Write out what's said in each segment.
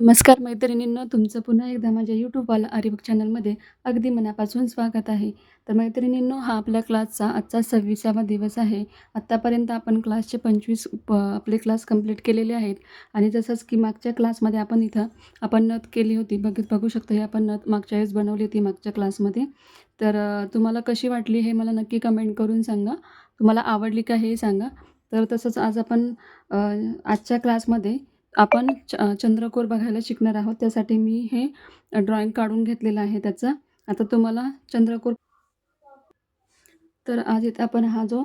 नमस्कार मैत्रिणींनो तुमचं पुन्हा एकदा माझ्या यूट्यूबवाला आरिबुक चॅनलमध्ये अगदी मनापासून स्वागत आहे. तर मैत्रिणींनो हा आपल्या क्लासचा आजचा सव्वीसावा दिवस आहे. आत्तापर्यंत आपण क्लासचे पंचवीस प आपले क्लास कंप्लीट केलेले आहेत. आणि जसंच की मागच्या क्लासमध्ये आपण इथं आपण नथ केली होती. बघ बघू शकतो हे आपण नथ मागच्या वेळेस बनवली होती मागच्या क्लासमध्ये. तर तुम्हाला कशी वाटली हे मला नक्की कमेंट करून सांगा. तुम्हाला आवडली का हे सांगा. तर तसंच आज आपण आजच्या क्लासमध्ये आपण च चंद्रकोर बघायला शिकणार आहोत. त्यासाठी मी हे ड्रॉइंग काढून घेतलेलं आहे त्याचं. आता तुम्हाला चंद्रकोर तर आज इथं आपण हा जो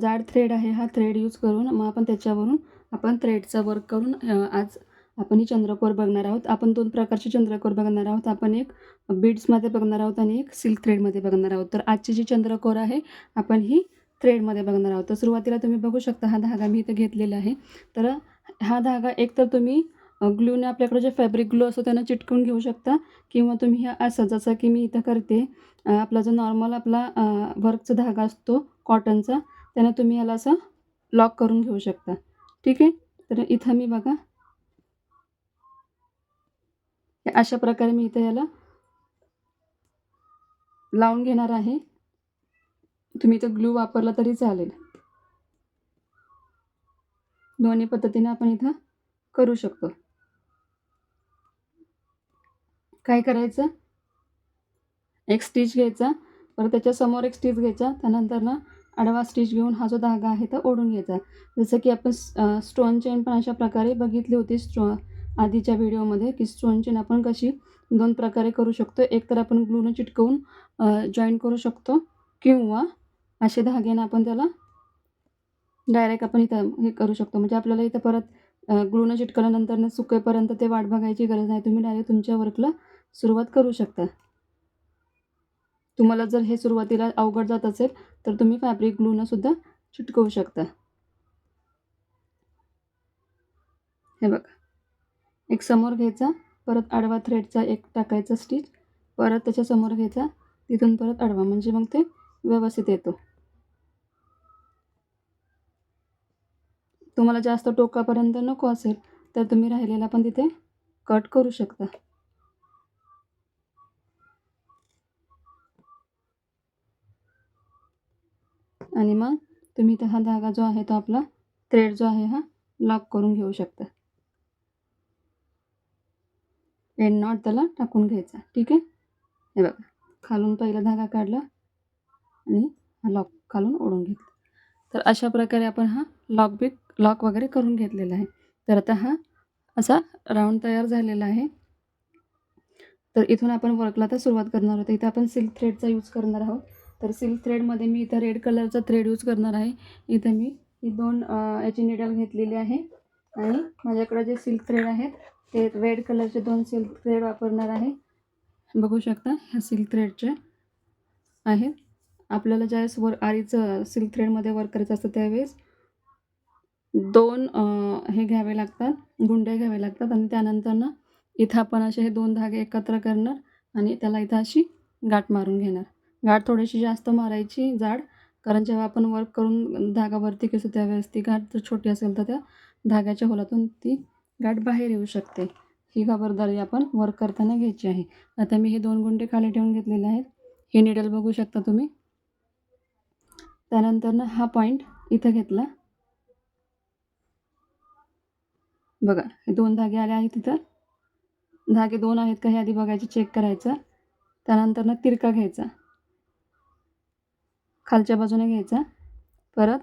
जाड थ्रेड आहे हा थ्रेड यूज करून मग आपण त्याच्यावरून आपण थ्रेडचा वर्क करून आज आपण ही चंद्रकोर बघणार आहोत. आपण दोन प्रकारचे चंद्रकोर बघणार आहोत. आपण एक बीड्समध्ये बघणार आहोत आणि एक सिल्क थ्रेडमध्ये बघणार आहोत. तर आजची जी चंद्रकोर आहे आपण ही थ्रेडमध्ये बघणार आहोत. तर सुरुवातीला तुम्ही बघू शकता हा धागा मी इथं घेतलेला आहे. तर हा धागा एक तर तुम्ही ग्लूने आपल्याकडे जे फॅब्रिक ग्लू असतो त्यांना चिटकून घेऊ शकता किंवा तुम्ही ह्या असं जसं की मी इथं करते आपला जो नॉर्मल आपला वर्कचा धागा असतो कॉटनचा त्यानं तुम्ही याला असं लॉक करून घेऊ शकता. ठीक आहे? तर इथं मी बघा. अशा प्रकारे मी इथं याला लावून घेणार आहे. तुम्ही इथं ग्लू वापरला तरी चालेल. दोन्ही पद्धतीने आपण इथं करू शकतो. काय करायचं? एक स्टिच घ्यायचा परत त्याच्यासमोर एक स्टिच घ्यायचा त्यानंतर ना आडवा स्टिच घेऊन हा जो धागा आहे तो ओढून घ्यायचा. जसं की आपण स्टोन चेन पण अशा प्रकारे बघितली होती स्टो आधीच्या व्हिडिओमध्ये की स्टोन चेन आपण कशी दोन प्रकारे करू शकतो. एक तर आपण ग्लूनं चिटकवून जॉईन करू शकतो किंवा असे धाग्यानं आपण त्याला डायरेक्ट आपण इथं हे करू शकतो. म्हणजे आपल्याला इथं परत ग्लूनं चिटकल्यानंतर सुकेपर्यंत ते वाट बघायची गरज नाही. तुम्ही डायरेक्ट तुमच्या वर्कला सुरुवात करू शकता. तुम्हाला जर हे सुरुवातीला अवघड जात असेल तर तुम्ही फॅब्रिक ग्लूनं सुद्धा चिटकवू शकता. हे बघा. एक समोर घ्यायचा परत आडवा थ्रेडचा एक टाकायचा स्टिच परत त्याच्यासमोर घ्यायचा तिथून परत आडवा. म्हणजे मग ते व्यवस्थित येतो. तुम्हाला जास्त टोकापर्यंत नको असेल तर तुम्ही राहिलेला पण तिथे कट करू शकता. आणि मग तुम्ही इथं हा धागा जो आहे तो आपला थ्रेड जो आहे हा लॉक करून घेऊ शकता. एंड नॉट त्याला टाकून घ्यायचा. ठीक आहे? हे बघा. खालून पहिला धागा काढला आणि हा लॉक खालून ओढून घेतला. तर अशा प्रकारे आपण हा लॉक बिक लॉक वगैरे करून घेतलेला आहे. तर आता हा असा राऊंड तयार झालेला आहे. तर इथून आपण वर्कला तर सुरुवात करणार आहोत. इथं आपण सिल्क थ्रेडचा यूज करणार आहोत. तर सिल्क थ्रेडमध्ये मी इथं रेड कलरचा थ्रेड यूज करणार आहे. इथं मी ही दोन याची निडल घेतलेली आहे. आणि माझ्याकडे जे सिल्क थ्रेड आहेत ते रेड कलरचे दोन सिल्क थ्रेड वापरणार आहे. बघू शकता ह्या सिल्क थ्रेडचे आहेत. आपल्याला ज्यावेळेस वर आरीचं सिल्क थ्रेडमध्ये वर्क करायचं असतं त्यावेळेस दोन हे घ्यावे लागतात गुंडे घ्यावे लागतात आणि त्यानंतर ना इथं आपण असे हे दोन धागे एकत्र करणार आणि त्याला इथं अशी गाठ मारून घेणार. गाठ थोडीशी जास्त मारायची जाड कारण जेव्हा आपण वर्क करून धागावरती वरती त्यावेळेस ती गाठ जर छोटी असेल तर त्या धाग्याच्या होलातून ती गाठ बाहेर येऊ शकते. ही खबरदारी आपण वर्क करताना घ्यायची आहे. आता मी हे दोन गुंडे खाली ठेवून घेतलेले आहेत. हे निडल बघू शकता तुम्ही. त्यानंतर ना हा पॉईंट इथं घेतला. बघा हे दोन धागे आले आहेत तिथं धागे दोन आहेत का हे आधी बघायचे चेक करायचं. त्यानंतर ना तिरका घ्यायचा. खालच्या बाजूने घ्यायचा. परत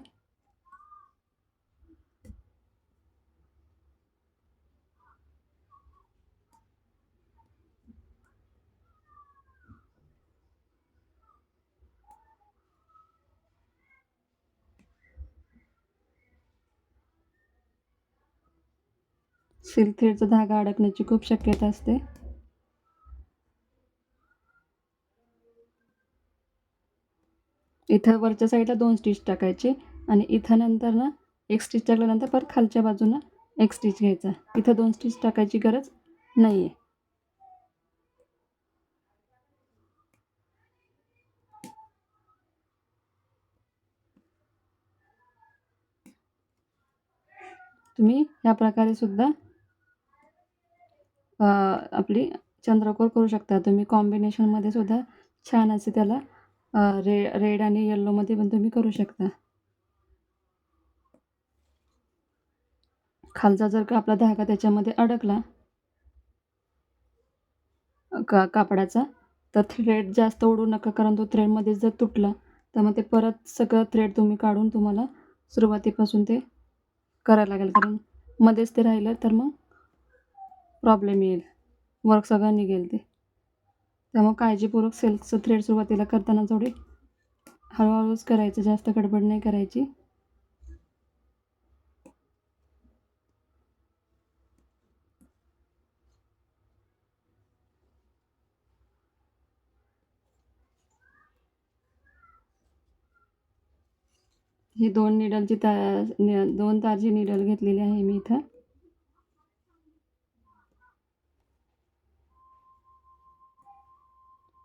सिल्क थ्रेडचा धागा अडकण्याची खूप शक्यता असते. इथं वरच्या साईडला दोन स्टिच टाकायचे आणि इथं नंतर ना एक स्टिच टाकल्यानंतर परत खालच्या बाजूनं एक स्टिच घ्यायचा. इथं दोन स्टिच टाकायची गरज नाही आहे तुम्ही या प्रकारे सुद्धा आपली चंद्रकोर करू शकता. तुम्ही कॉम्बिनेशनमध्ये सुद्धा छान असे त्याला रे रेड आणि येल्लोमध्ये पण तुम्ही करू शकता. खालचा जर का आपला धागा त्याच्यामध्ये अडकला का कापडाचा तर थ्रेड जास्त ओढू नका कारण तो थ्रेडमध्ये जर तुटला तर मग ते परत सगळं थ्रेड तुम्ही काढून तुम्हाला सुरुवातीपासून ते करायला लागेल. कारण मध्येच ते राहिलं तर मग प्रॉब्लेम येईल. वर्क सगळं निघेल ते. त्यामुळे काळजीपूर्वक सिल्कचं थ्रेड सुरुवातीला करताना थोडी हळूहळूच करायचं जास्त गडबड नाही करायची. ही दोन निडलची ता नि- दोन तारची निडल घेतलेली आहे मी इथं.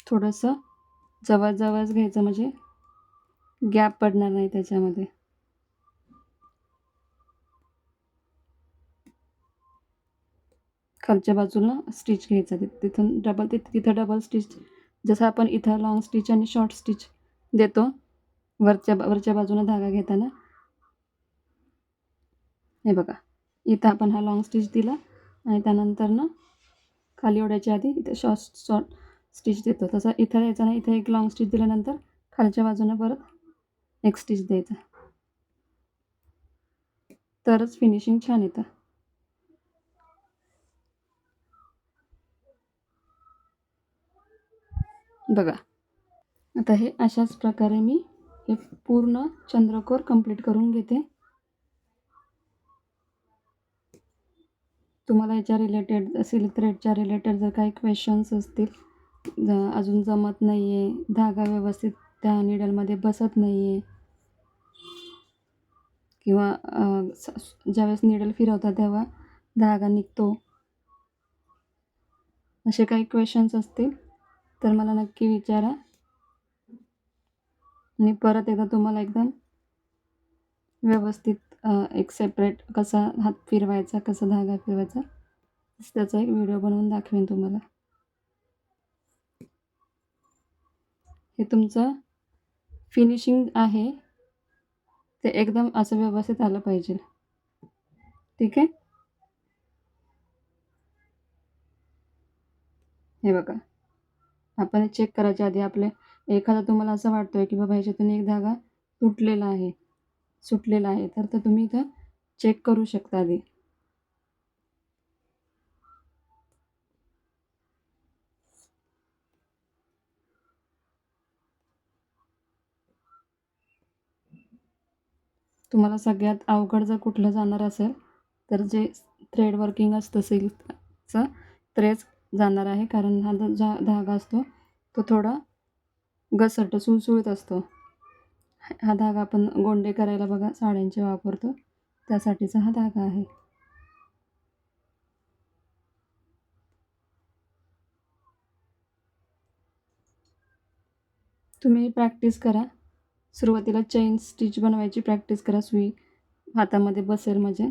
थोडंसं जवळजवळच घ्यायचं म्हणजे गॅप पडणार नाही त्याच्यामध्ये. खालच्या बाजूला स्टिच घ्यायचा तिथून डबल तिथं तिथं डबल स्टिच जसं आपण इथं लॉंग स्टिच आणि शॉर्ट स्टिच देतो वरच्या वरच्या बाजूनं धागा घेताना. हे बघा. इथं आपण हा लॉंग स्टिच दिला आणि त्यानंतर ना खाली ओढायच्या आधी इथं शॉर्ट शॉर्ट स्टिच देतो. तसं इथं द्यायचा ना इथं एक लॉंग स्टिच दिल्यानंतर खालच्या बाजूनं परत एक स्टिच द्यायचा. तरच फिनिशिंग छान येतं. बघा. आता हे अशाच प्रकारे मी हे पूर्ण चंद्रकोर कंप्लीट करून घेते. तुम्हाला याच्या रिलेटेड सिल्क थ्रेडच्या रिलेटेड जर काही क्वेश्चन्स असतील ज- अजून जमत नाही आहे धागा व्यवस्थित त्या निडलमध्ये बसत नाही आहे किंवा स- ज्यावेळेस निडल फिरवतात तेव्हा धागा निघतो. असे काही क्वेश्चन्स असतील तर मला नक्की विचारा. आणि परत एकदा तुम्हाला एकदम व्यवस्थित एक सेपरेट कसा हात फिरवायचा कसा धागा फिरवायचा त्याचा एक व्हिडिओ बनवून दाखवेन तुम्हाला. हे तुमचं फिनिशिंग आहे. ते एकदम असं व्यवस्थित आलं पाहिजे. ठीक आहे? हे बघा. आपण चेक करायच्या आधी आपले एखादा तुम्हाला असं वाटतोय की बाबा ह्याच्यातून एक धागा तुटलेला आहे सुटलेला आहे तर तुम्ही इथं चेक करू शकता आधी. तुम्हाला सगळ्यात अवघड जर कुठलं जाणार असेल तर जे थ्रेड वर्किंग असतं सिल्कचं त्रेच जाणार आहे. कारण हा जा धागा असतो तो थोडा घसरट सुळसुळीत असतो. हा धागा आपण गोंडे करायला बघा साड्यांचे वापरतो. त्यासाठीचा हा धागा आहे. तुम्ही प्रॅक्टिस करा. सुरुवातीला चैन स्टिच बनवायची प्रॅक्टिस करा सुई हातामध्ये बसेल म्हणजे.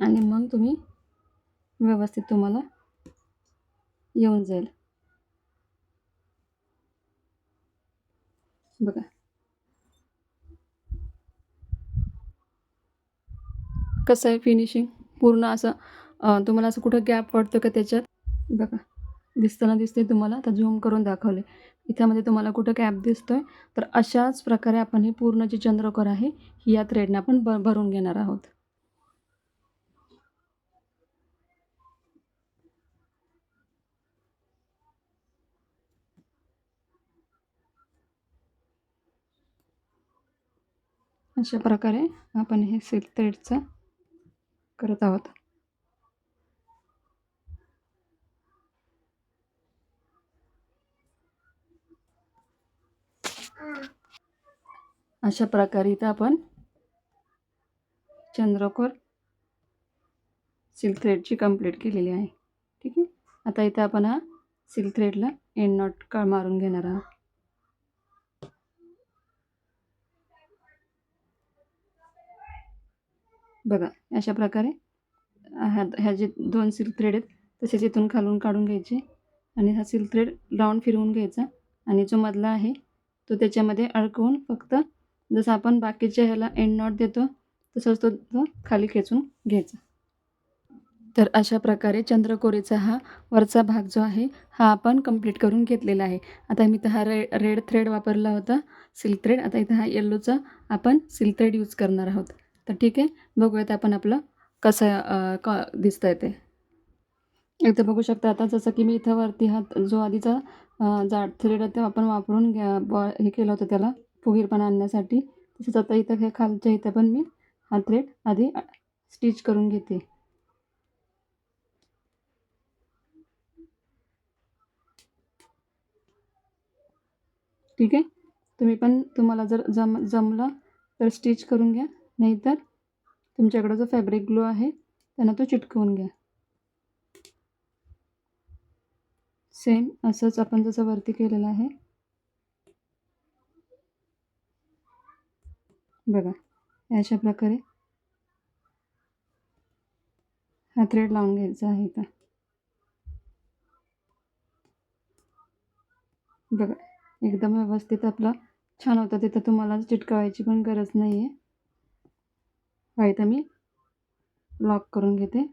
आणि मग तुम्ही व्यवस्थित तुम्हाला येऊन जाईल. बघा. कसं आहे फिनिशिंग पूर्ण असं तुम्हाला असं कुठं गॅप वाटतं का त्याच्यात? बघा. दिसताना दिसते तुम्हाला. आता झूम करून दाखवले इथ्यामध्ये तुम्हाला कुठं गॅप दिसतोय तर अशाच प्रकारे आपण ही पूर्ण जी चंद्रकोर आहे ही या थ्रेडने आपण भ भरून घेणार आहोत. अशा प्रकारे आपण हे सिल्क थ्रेडचं करत आहोत. अशा प्रकारे इथं आपण चंद्रकोर सिल्क थ्रेडची कंप्लीट केलेली आहे. ठीक आहे? आता इथं आपण हा सिल्क थ्रेडला एंड नॉट का मारून घेणार आहोत. बघा अशा प्रकारे ह्या ह्या जे दोन सिल्क थ्रेड आहेत तसेच इथून खालून काढून घ्यायचे आणि हा सिल्क थ्रेड राऊंड फिरवून घ्यायचा. आणि जो मधला आहे तो त्याच्यामध्ये अडकवून फक्त जसं आपण बाकीच्या ह्याला एंड नॉट देतो तसंच तो तो खाली खेचून घ्यायचा. तर अशा प्रकारे चंद्रकोरीचा हा वरचा भाग जो आहे हा आपण कंप्लीट करून घेतलेला आहे. आता मी तर हा रे रेड थ्रेड वापरला होता सिल्क थ्रेड आता इथं हा येल्लोचा आपण सिल्क थ्रेड यूज करणार आहोत. तर ठीक आहे बघूयात आपण आपलं कसं क दिसतं आहे ते. इथं बघू शकता आता जसं की मी इथं वरती हा जो आधीचा जाड थ्रेड ते आपण वापरून घ्या बॉ हे केलं होतं त्याला फुगीरपणा आणण्यासाठी. तसंच आता इथं हे खालच्या इथं पण मी हा थ्रेड आधी स्टिच करून घेते. ठीक आहे? तुम्ही पण तुम्हाला जर जम जमलं तर स्टिच करून घ्या नाहीतर तुमच्याकडं जो फॅब्रिक ग्लो आहे त्यांना तो चिटकवून घ्या. सेम असंच आपण जसं वरती केलेलं आहे. बघा अशा प्रकारे. हा थ्रेड लावून घ्यायचा आहे का बघा एकदम व्यवस्थित आपला छान होता. तिथं तुम्हाला चिटकवायची पण गरज नाही आहे हा इथं मी. लॉक करून घेते.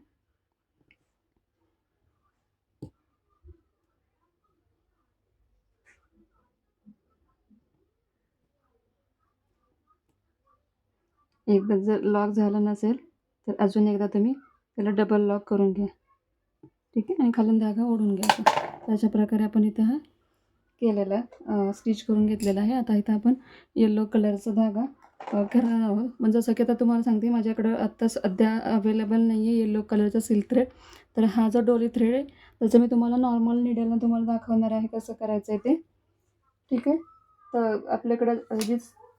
एकदा जर लॉक झालं नसेल तर अजून एकदा तुम्ही त्याला डबल लॉक करून घ्या. ठीक आहे? आणि खालून धागा ओढून घ्यायचा तर अशा प्रकारे आपण इथं हा केलेला स्टिच करून घेतलेला आहे. आता इथं आपण येल्लो कलरचा धागा अ, करणार आहोत. म्हणजे जसं की आता तुम्हाला सांगते माझ्याकडं आत्ता सध्या अवेलेबल नाही आहे येल्लो कलरचा सिल्क थ्रेड तर हा जो डोली थ्रेड आहे त्याचं मी तुम्हाला नॉर्मल निडलनं तुम्हाला दाखवणार आहे कसं करायचं आहे ते. ठीक आहे? तर आपल्याकडं जी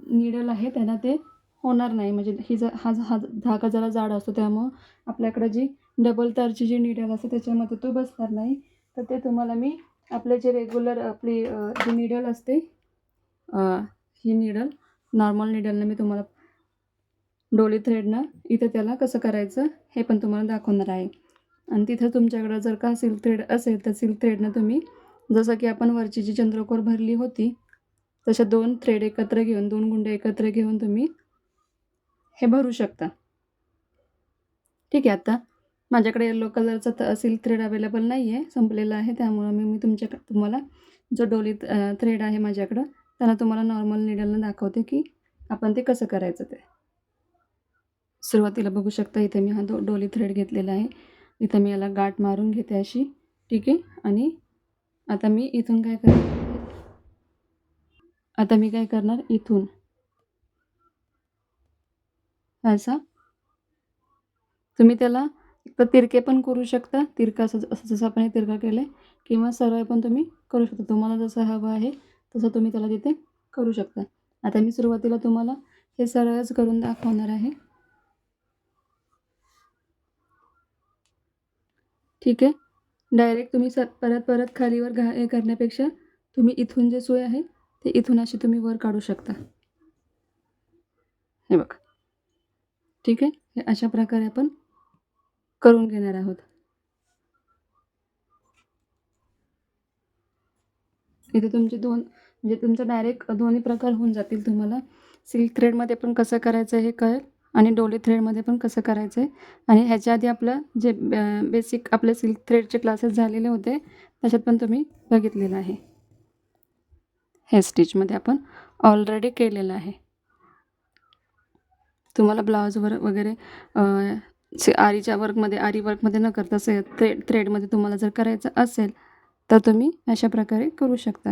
निडल आहे त्यांना ते होणार नाही. म्हणजे ही ज हा हा धागा जरा जाड असतो त्यामुळं आपल्याकडं जी डबल तारची जी निडल असते त्याच्यामध्ये तो बसणार नाही. तर ते तुम्हाला मी आपले जे रेग्युलर आपली जी निडल असते ही निडल नॉर्मल निडलनं मी तुम्हाला डोली थ्रेडनं इथं त्याला कसं करायचं हे पण तुम्हाला दाखवणार आहे. आणि तिथं तुमच्याकडं जर का सिल्क थ्रेड असेल तर सिल्क थ्रेडनं तुम्ही जसं की आपण वरची जी चंद्रकोर भरली होती तशा दोन थ्रेड एकत्र घेऊन दोन गुंडे एकत्र घेऊन तुम्ही हे भरू शकता. ठीक आहे आता माझ्याकडे येलो कलरचा तर सिल्क थ्रेड अवेलेबल नाही आहे संपलेला आहे त्यामुळं मी मी तुमच्या तुम्हाला जो डोली थ्रेड आहे माझ्याकडं त्याला तुम्हाला नॉर्मल निडलनं दाखवते की आपण ते कसं करायचं ते. सुरुवातीला बघू शकता इथे मी हा दो डोली थ्रेड घेतलेला आहे. इथं मी याला गाठ मारून घेते अशी. ठीक आहे आणि आता मी इथून काय करणार? आता मी काय करणार? इथून. असं? तुम्ही त्याला एक तिरके पण करू शकता. तिरका असं असं जसं आपण हे तिरका केलं आहे किंवा सरळ पण तुम्ही करू शकता. तुम्हाला जसं हवं आहे तसं तुम्ही त्याला तिथे करू शकता. आता मी सुरुवातीला तुम्हाला हे सरळच करून दाखवणार आहे. ठीक आहे. डायरेक्ट तुम्ही स परत परत खालीवर घा हे करण्यापेक्षा तुम्ही इथून जे सोय आहे ते इथून अशी तुम्ही वर काढू शकता. हे बघा. ठीक आहे? हे अशा प्रकारे आपण करून घेणार आहोत. इथे तुमचे दोन म्हणजे तुमचं डायरेक्ट दोन्ही प्रकार होऊन जातील तुम्हाला. सिल्क थ्रेडमध्ये पण कसं करायचं हे कळेल आणि डोली थ्रेडमध्ये पण कसं करायचं आहे आणि ह्याच्या आधी आपलं जे बेसिक आपले सिल्क थ्रेडचे क्लासेस झालेले होते त्याच्यात पण तुम्ही बघितलेलं आहे. हे स्टिचमध्ये आपण ऑलरेडी केलेलं आहे. तुम्हाला ब्लाऊजवर वगैरे से आरीच्या वर्कमध्ये आरी वर्कमध्ये न करता से थ्रेड थ्रेडमध्ये तुम्हाला जर करायचं असेल तर तुम्ही अशा प्रकारे करू शकता.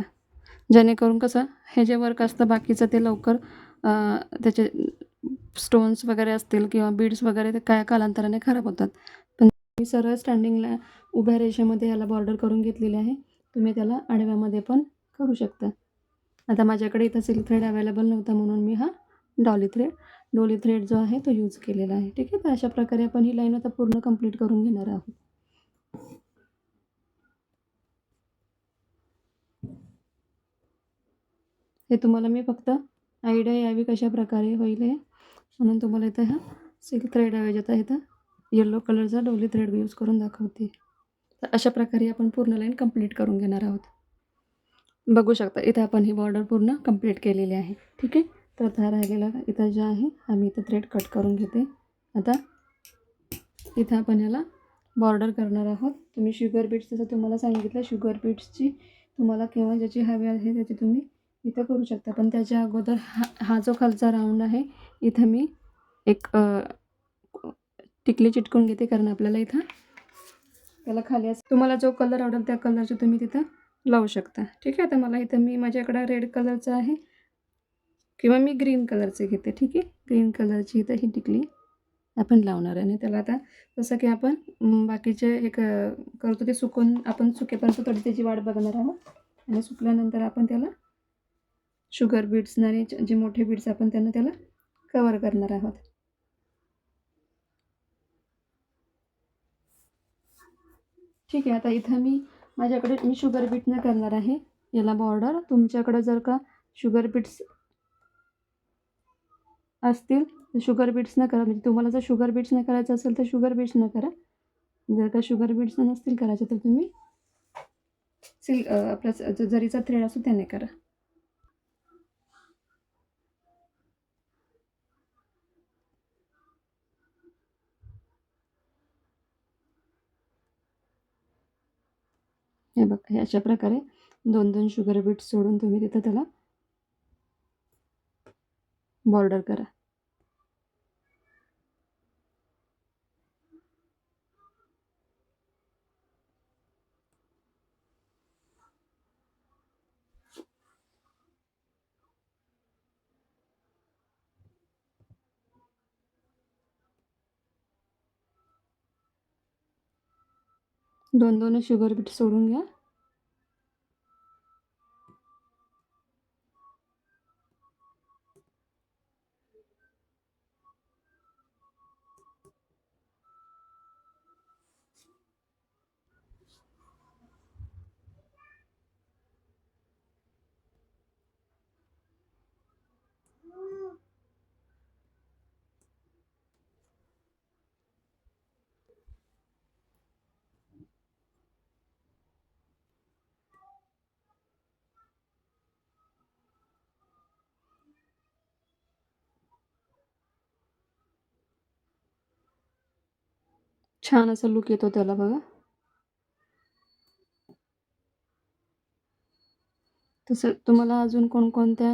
जेणेकरून कसं हे जे वर्क असतं बाकीचं ते लवकर त्याचे स्टोन्स वगैरे असतील किंवा बीड्स वगैरे ते काय कालांतराने खराब होतात. पण मी सरळ स्टँडिंगला उभ्या रेषेमध्ये याला बॉर्डर करून घेतलेली आहे. तुम्ही त्याला आडव्यामध्ये पण करू शकता. आता माझ्याकडे इथं सिल्क थ्रेड अवेलेबल नव्हता म्हणून मी हा डॉली थ्रेड डोली थ्रेड जो आहे तो यूज केलेला आहे. ठीक आहे? तर अशा प्रकारे आपण ही लाईन आता पूर्ण कंप्लीट करून घेणार आहोत. हे तुम्हाला मी फक्त आयडिया यावी कशा प्रकारे होईल हे. म्हणून तुम्हाला इथं हा सिल्क थ्रेड ऐवजी आहे इथं येल्लो कलरचा डोली थ्रेड यूज करून दाखवते. तर अशा प्रकारे आपण पूर्ण लाईन कंप्लीट करून घेणार आहोत. बघू शकता इथं आपण ही बॉर्डर पूर्ण कंप्लीट केलेली आहे. ठीक आहे? तर आता राहिलेला इथं जे आहे आम्ही इथं थ्रेड कट करून घेते. आता इथं आपण ह्याला बॉर्डर करणार आहोत. तुम्ही शुगर बीट्स जसं तुम्हाला सांगितलं शुगर बीट्सची तुम्हाला केव्हा ज्याची हवी आहे त्याची तुम्ही इथं करू शकता. पण त्याच्या अगोदर हा हा जो खालचा राऊंड आहे इथं मी एक टिकली चिटकून घेते कारण आपल्याला इथं त्याला खाली असं तुम्हाला जो कलर आवडेल त्या कलरचे तुम्ही तिथं लावू शकता. ठीक आहे? आता मला इथं मी माझ्याकडं रेड कलरचं आहे. किंवा मी ग्रीन कलरचे घेते ठीक आहे? ग्रीन कलरची इथं ही टिकली आपण लावणार आहे. आणि त्याला आता जसं की आपण बाकीचे एक करतो ते सुकून आपण सुकेपर्यंत थोडी त्याची वाट बघणार आहोत. आणि सुकल्यानंतर आपण त्याला शुगर बीट्स आणि जे मोठे बीट्स आपण त्यांना त्याला कवर करणार आहोत. ठीक आहे आता इथं मी माझ्याकडे मी शुगर बीटनं करणार आहे. याला बॉर्डर तुमच्याकडं जर का शुगर बीट्स असतील तर शुगर बीट्स न करा. म्हणजे तुम्हाला जर शुगर बीट्स न करायचं असेल तर शुगर बीट्स न करा. जर का शुगर बीट्स नसतील करायचे तर तुम्ही सिल आपला जरीचा थ्रेड असतो त्याने करा. हे बघा हे अशा प्रकारे दोन दोन शुगर बीट्स सोडून तुम्ही तिथं त्याला बॉर्डर करा. दोन दोन शुगर बीट सोडून घ्या. छान असा लुक येतो त्याला बघा. तसं तुम्हाला अजून कोणकोणत्या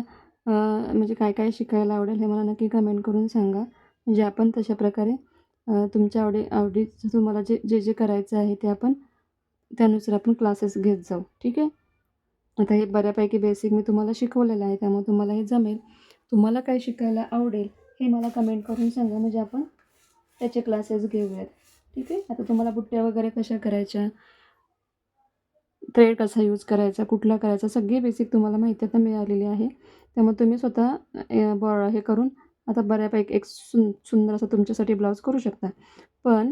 म्हणजे काय काय शिकायला आवडेल हे मला नक्की कमेंट करून सांगा. म्हणजे आपण तशा प्रकारे तुमच्या आवडी आवडीचं तुम्हाला जे जे जे करायचं आहे ते आपण त्यानुसार आपण क्लासेस घेत जाऊ. ठीक आहे? आता हे बऱ्यापैकी बेसिक मी तुम्हाला शिकवलेलं आहे त्यामुळे तुम्हाला हे जमेल. तुम्हाला काय शिकायला आवडेल हे मला कमेंट करून सांगा. म्हणजे आपण त्याचे क्लासेस घेऊयात. ठीक आहे? आता तुम्हाला बुट्ट्या वगैरे कशा करायच्या? थ्रेड कसा यूज करायचा? कुठला करायचा? सगळी बेसिक तुम्हाला माहिती आता मिळालेली आहे. त्यामुळे तुम्ही स्वतः बॉ हे करून आता बऱ्यापैकी एक सुं सुंदर असं तुमच्यासाठी ब्लाऊज करू शकता. पण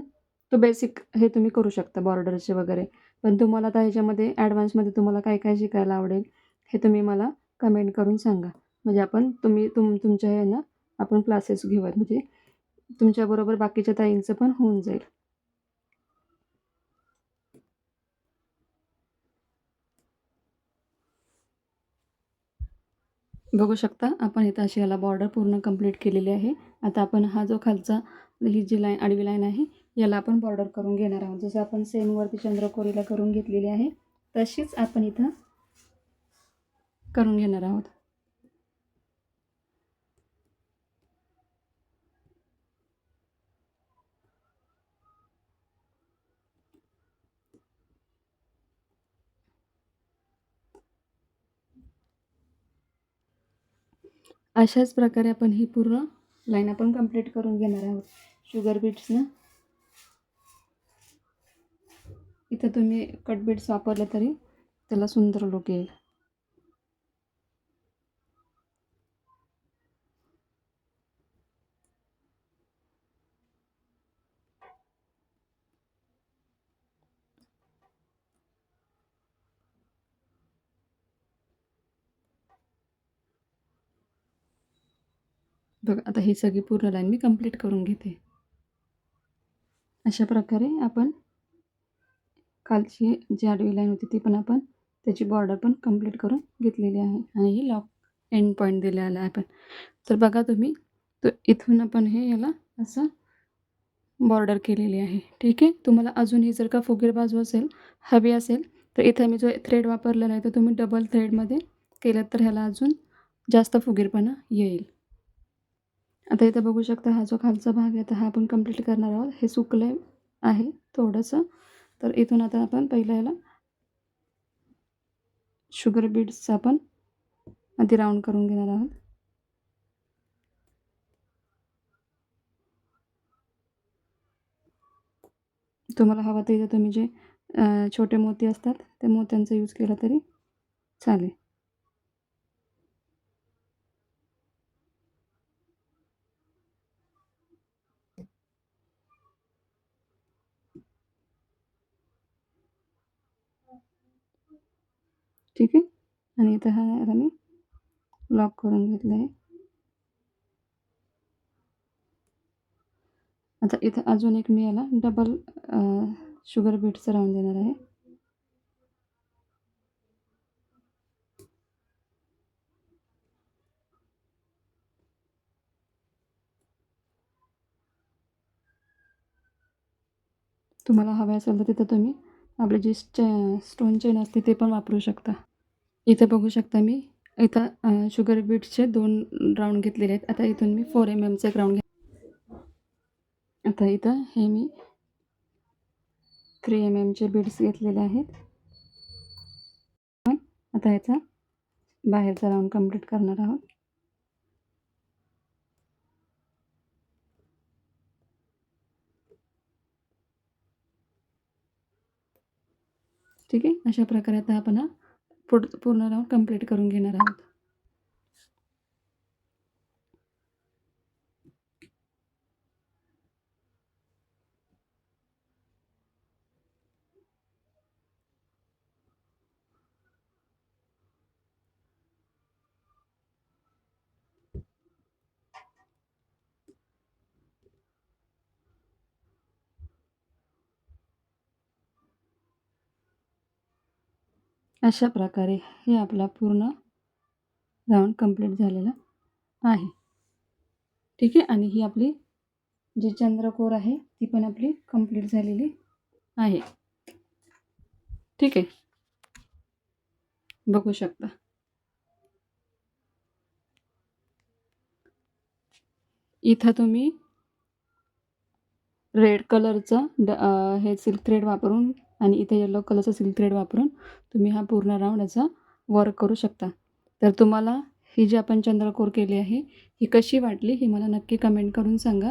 तो बेसिक हे तुम्ही करू शकता बॉर्डरचे वगैरे. पण तुम्हाला आता ह्याच्यामध्ये ॲडव्हान्समध्ये तुम्हाला काय काय शिकायला आवडेल हे तुम्ही मला कमेंट करून सांगा. म्हणजे आपण तुम्ही तुम तुमच्या ह्यानं आपण क्लासेस घेऊयात. म्हणजे तुमच्याबरोबर बाकीच्या ताईंचं पण होऊन जाईल. बघू शकता आपण इथं अशी याला बॉर्डर पूर्ण कंप्लीट केलेली आहे. आता आपण हा जो खालचा ही जी लाईन आडवी लाईन आहे याला आपण बॉर्डर करून घेणार आहोत. जसं आपण सेमवरती चंद्रकोरीला करून घेतलेली आहे तशीच आपण इथं करून घेणार आहोत. अशाच प्रकारे आपण ही पूर्ण लाईन आपण कंप्लीट करून घेणार आहोत. शुगर बीट्सनं इथं तुम्ही कट बीट्स वापरले तरी त्याला सुंदर लुक येईल. बघा आता ही सगळी पूर्ण लाईन मी कंप्लीट करून घेते. अशा प्रकारे आपण खालची जी आडवी लाईन होती ती पण आपण त्याची बॉर्डर पण कंप्लीट करून घेतलेली आहे. आणि ही लॉक एंड पॉईंट दिलेला आहे आपण. तर बघा तुम्ही तर इथून आपण हे याला असं बॉर्डर केलेली आहे. ठीक आहे? तुम्हाला अजूनही जर का फुगीर बाजू असेल हवी असेल तर इथं मी जो थ्रेड वापरलेला आहे तर तुम्ही डबल थ्रेडमध्ये केलं तर ह्याला अजून जास्त फुगीरपणा येईल. आता इथं बघू शकता हा जो खालचा भाग आहे तर हा आपण कंप्लीट करणार आहोत. हे सुकलं आहे थोडंसं. तर इथून आता आपण पहिलं याला शुगर बीड्सचा आपण आधी राऊंड करून घेणार आहोत. तुम्हाला हवा तर इथं तुम्ही जे छोटे मोती असतात त्या मोत्यांचा यूज केला तरी चालेल. ठीक आहे. आणि इथं हा आता मी लॉक करून घेतलं आहे. आता इथं अजून एक मी याला डबल शुगर बीटचं राऊंड देणार आहे. तुम्हाला हवे असेल तर तिथं तुम्ही आपले जे चे स्टोन चेन असते ते पण वापरू शकता. इथं बघू शकता मी. इथं शुगर बीट्सचे दोन राऊंड घेतलेले आहेत. आता इथून मी फोर एम एमचे एक राऊंड घे आता इथं हे मी थ्री एम एमचे बीड्स घेतलेले आहेत. आता ह्याचा बाहेरचा राऊंड कंप्लीट करणार आहोत. ठीक आहे? अशा प्रकारे आता आपण हा पुढ पूर्ण राऊंड कंप्लीट करून घेणार आहोत. अशा प्रकारे हे आपला पूर्ण राऊंड कंप्लीट झालेला आहे. ठीक आहे? आणि ही आपली जी चंद्रकोर आहे ती पण आपली कंप्लीट झालेली आहे. ठीक आहे? बघू शकता. इथं तुम्ही रेड कलरचं ड हे सिल्क थ्रेड वापरून आणि इथे येलो कलरचा सिल्क थ्रेड वापरून तुम्ही हा पूर्ण राऊंड याचा वर्क करू शकता. तर तुम्हाला ही जी आपण चंद्रकोर केली आहे ही कशी वाटली ही मला नक्की कमेंट करून सांगा.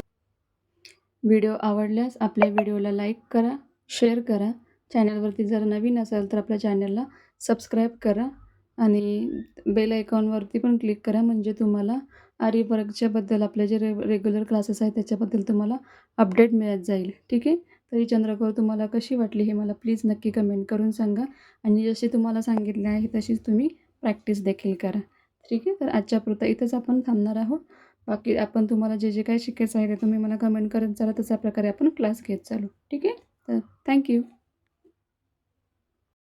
व्हिडिओ आवडल्यास आपल्या व्हिडिओला लाईक करा शेअर करा. चॅनलवरती जर नवीन असाल तर आपल्या चॅनलला सबस्क्राईब करा आणि बेल आयकॉनवरती पण क्लिक करा. म्हणजे तुम्हाला आरीवर्कच्याबद्दल आपले जे रे रेग्युलर क्लासेस आहेत त्याच्याबद्दल तुम्हाला अपडेट मिळत जाईल. ठीक आहे? तर ही चंद्रकोर तुम्हाला कशी वाटली हे मला प्लीज नक्की कमेंट करून सांगा. आणि जशी तुम्हाला सांगितले आहे तशीच तुम्ही प्रॅक्टिस देखील करा. ठीक आहे? तर आजच्या पुरता इथंच आपण थांबणार आहोत. बाकी आपण तुम्हाला जे जे काही शिकायचं आहे ते तुम्ही मला कमेंट करत चला तशा प्रकारे आपण क्लास घेत चालू. ठीक आहे? तर थँक्यू